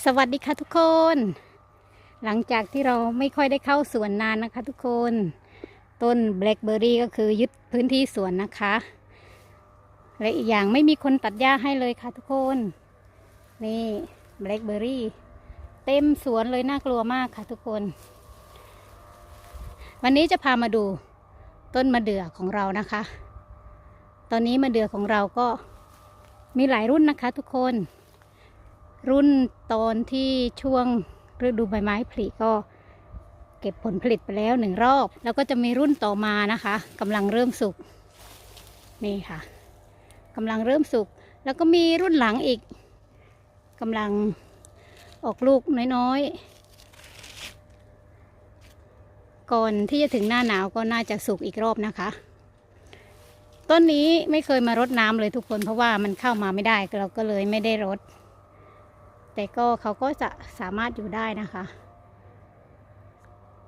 สวัสดีค่ะทุกคน หลังจากที่เราไม่ค่อยได้เข้าสวนนานนะคะทุกคน ต้นแบล็คเบอร์รี่ก็คือยึดพื้นที่สวนนะคะ และอีกอย่างไม่มีคนตัดหญ้าให้เลยค่ะทุกคน นี่แบล็คเบอร์รี่เต็มสวนเลยน่ากลัวมากค่ะทุกคน วันนี้จะพามาดูต้นมะเดื่อของเรานะคะ ตอนนี้มะเดื่อของเราก็มีหลายรุ่นนะคะทุกคน รุ่นตอนที่ช่วงฤดูใบไม้ผลิก็เก็บผลผลิตไปแล้วหนึ่งรอบ แล้วก็จะมีรุ่นต่อมานะคะกำลังเริ่มสุกนี่ค่ะกำลังเริ่มสุก แล้วก็มีรุ่นหลังอีกกำลังออกลูกน้อยๆ ก่อนที่จะถึงหน้าหนาวก็น่าจะสุกอีกรอบนะคะ ต้นนี้ไม่เคยมารดน้ำเลยทุกคนเพราะว่ามันเข้ามาไม่ได้เราก็เลยไม่ได้รด แต่ก็เขาก็จะสามารถอยู่ได้นะคะ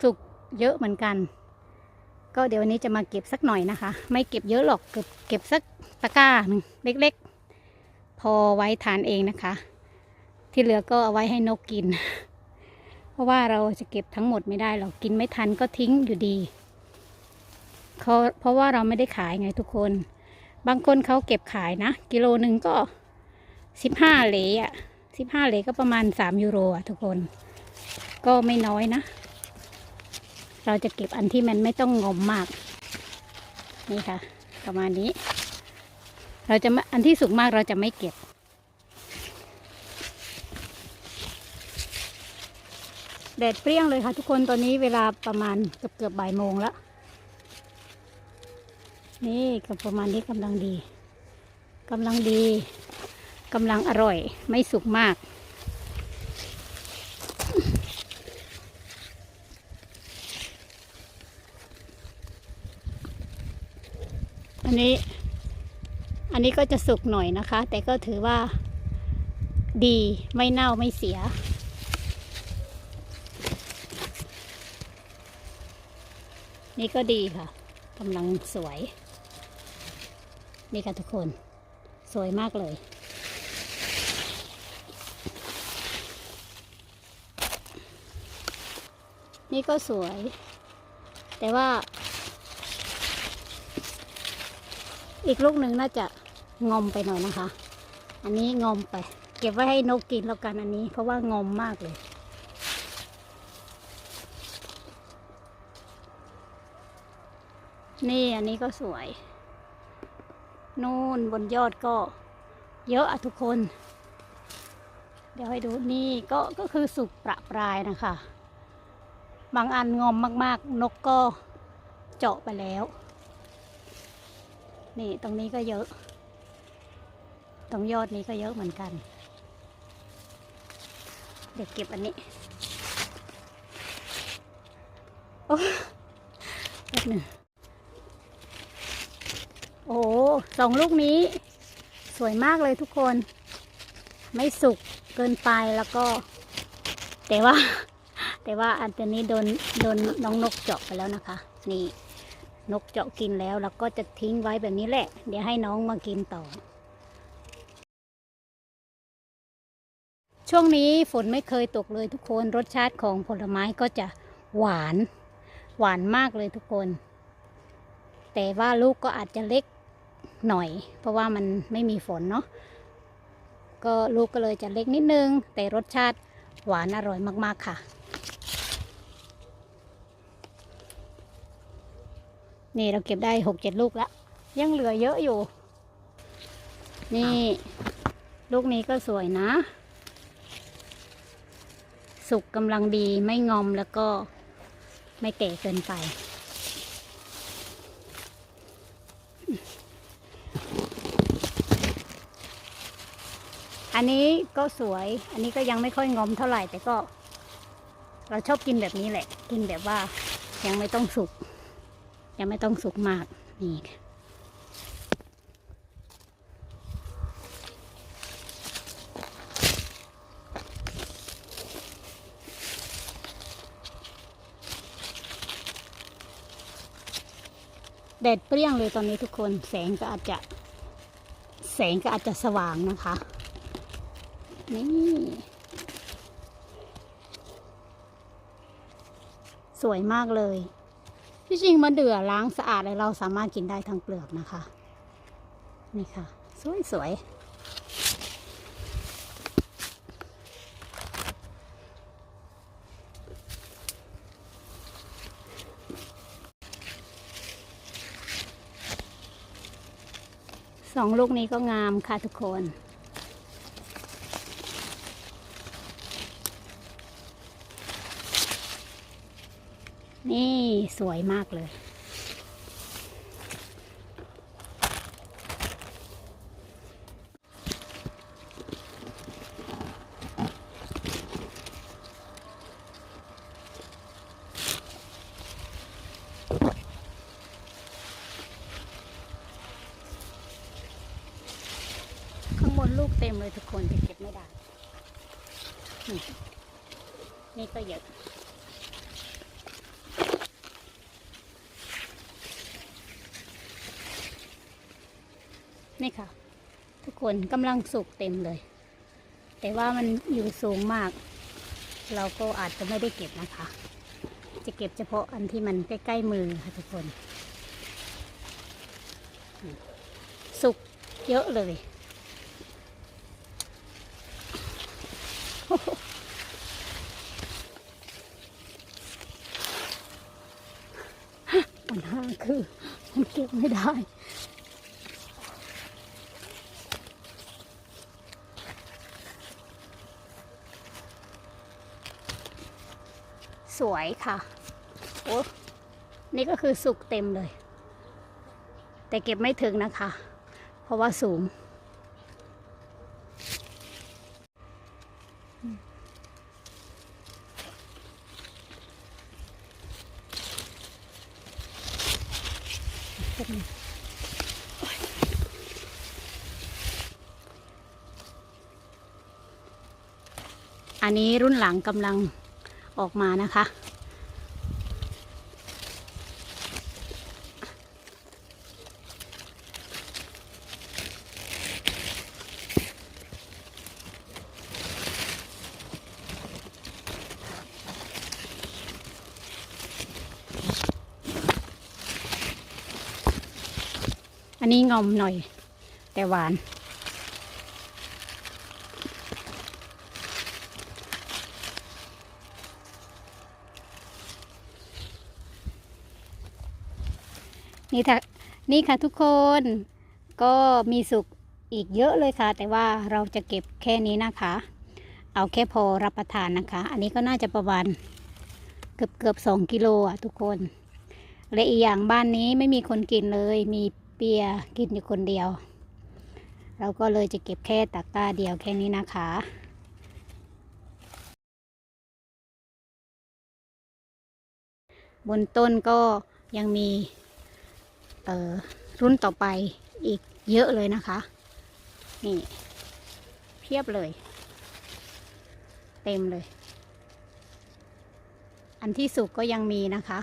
สุกเยอะเหมือนกัน ก็เดี๋ยววันนี้จะมาเก็บสักหน่อยนะคะ ไม่เก็บเยอะหรอกเก็บเก็บสักตะกร้าหนึ่งเล็กๆ พอไว้ทานเองนะคะ ที่เหลือก็เอาไว้ให้นกกิน เพราะว่าเราจะเก็บทั้งหมดไม่ได้หรอกกินไม่ทันก็ทิ้งอยู่ดีเขาเพราะว่าเราไม่ได้ขายไงทุกคน บางคนเขาเก็บขายนะ กิโลหนึ่งก็สิบห้าเหลอะ สิบห้าเหลก็ประมาณสามยูโรอะทุกคน ก็ไม่น้อยนะ เราจะเก็บอันที่มันไม่ต้องงมมาก นี่ค่ะ ประมาณนี้ เราจะไม่อันที่สุกมากเราจะไม่เก็บแดดเปรี้ยงเลยค่ะทุกคนตอนนี้เวลาประมาณเกือบเกือบบ่ายโมงแล้ว นี่ก็ประมาณนี้กำลังดีกำลังดี กำลังอร่อยไม่สุกมาก อันนี้ อันนี้ก็จะสุกหน่อยนะคะ แต่ก็ถือว่าดีไม่เน่าไม่เสีย นี่ก็ดีค่ะกำลังสวย นี่ค่ะทุกคน สวยมากเลย นี่ก็สวย แต่ว่า อีกลูกหนึ่งน่าจะงอมไปหน่อยนะคะ อันนี้งอมไป เก็บไว้ให้นกกินแล้วกันอันนี้ เพราะว่างอมมากเลยนี่อันนี้ก็สวย นู่นบนยอดก็ เยอะอะทุกคน เดี๋ยวให้ดูนี่ก็ก็คือสุกประปรายนะคะ บางอันงอมมากๆ นกก็เจาะไปแล้ว นี่ตรงนี้ก็เยอะ ตรงยอดนี้ก็เยอะเหมือนกัน เดี๋ยวเก็บอันนี้โอ้แป๊บหนึ่งโอ้สองลูกนี้ สวยมากเลยทุกคน ไม่สุกเกินไปแล้วก็ แต่ว่า แต่ว่าอันตัวนี้โดนโดนน้องนกเจาะไปแล้วนะคะ นี่ นกเจาะกินแล้วเราก็จะทิ้งไว้แบบนี้แหละ เดี๋ยวให้น้องมากินต่อ ช่วงนี้ฝนไม่เคยตกเลยทุกคนรสชาติของผลไม้ก็จะหวาน หวานมากเลยทุกคน แต่ว่าลูกก็อาจจะเล็กหน่อย เพราะว่ามันไม่มีฝนเนาะก็ลูกก็เลยจะเล็กนิดนึง แต่รสชาติหวานอร่อยมาก ๆ ค่ะ นี่เราเก็บได้หกเจ็ดลูกแล้ว ยังเหลือเยอะอยู่ นี่ ลูกนี้ก็สวยนะ สุกกำลังดีไม่งอมแล้วก็ไม่แก่เกินไป อันนี้ก็สวย อันนี้ก็ยังไม่ค่อยงอมเท่าไหร่แต่ก็ เราชอบกินแบบนี้แหละ กินแบบว่ายังไม่ต้องสุก ยังไม่ต้องสุกมากนี่แดดเปรี้ยงเลยตอนนี้ทุกคนแสงก็อาจจะแสงก็อาจจะสว่างนะคะ นี่ สวยมากเลย ที่จริงมะเดื่อล้างสะอาดเลยเราสามารถกินได้ทั้งเปลือกนะคะ นี่ค่ะ สวยสวยสองลูกนี้ก็งามค่ะทุกคน นี่สวยมากเลย ข้างบนลูกเต็มเลยทุกคนจะเก็บไม่ได้ นี่นี่ก็เยอะ นี่ค่ะ ทุกคนกำลังสุกเต็มเลย แต่ว่ามันอยู่สูงมาก เราก็อาจจะไม่ได้เก็บนะคะ จะเก็บเฉพาะอันที่มันใกล้ๆมือค่ะทุกคน สุกเยอะเลยปัญหาคือมันเก็บไม่ได้ สวยค่ะโอ้นี่ก็คือสุกเต็มเลย แต่เก็บไม่ถึงนะคะ เพราะว่าสูง อันนี้รุ่นหลังกำลัง ออกมานะคะ อันนี้งอมหน่อยแต่หวาน นี่ค่ะนี่ค่ะทุกคนก็มีสุกอีกเยอะเลยค่ะ แต่ว่าเราจะเก็บแค่นี้นะคะ เอาแค่พอรับประทานนะคะ อันนี้ก็น่าจะประมาณเกือบเกือบสองกิโลอะทุกคน และอีกอย่างบ้านนี้ไม่มีคนกินเลย มีเปียกินอยู่คนเดียว เราก็เลยจะเก็บแค่ตะกร้าเดียวแค่นี้นะคะบนต้นก็ยังมี รุ่นต่อไปอีกเยอะเลยนะคะ นี่เพียบเลย เต็มเลย อันที่สุกก็ยังมีนะคะ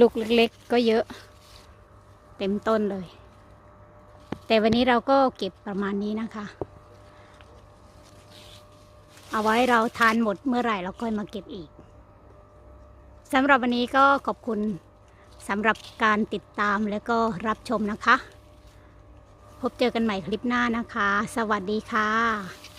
ลูกเล็กๆก็เยอะ เต็มต้นเลย แต่วันนี้เราก็เก็บประมาณนี้นะคะ เอาไว้เราทานหมดเมื่อไหร่เราค่อยมาเก็บอีกสำหรับวันนี้ก็ขอบคุณสำหรับการติดตามและก็รับชมนะคะ พบเจอกันใหม่คลิปหน้านะคะ สวัสดีค่ะ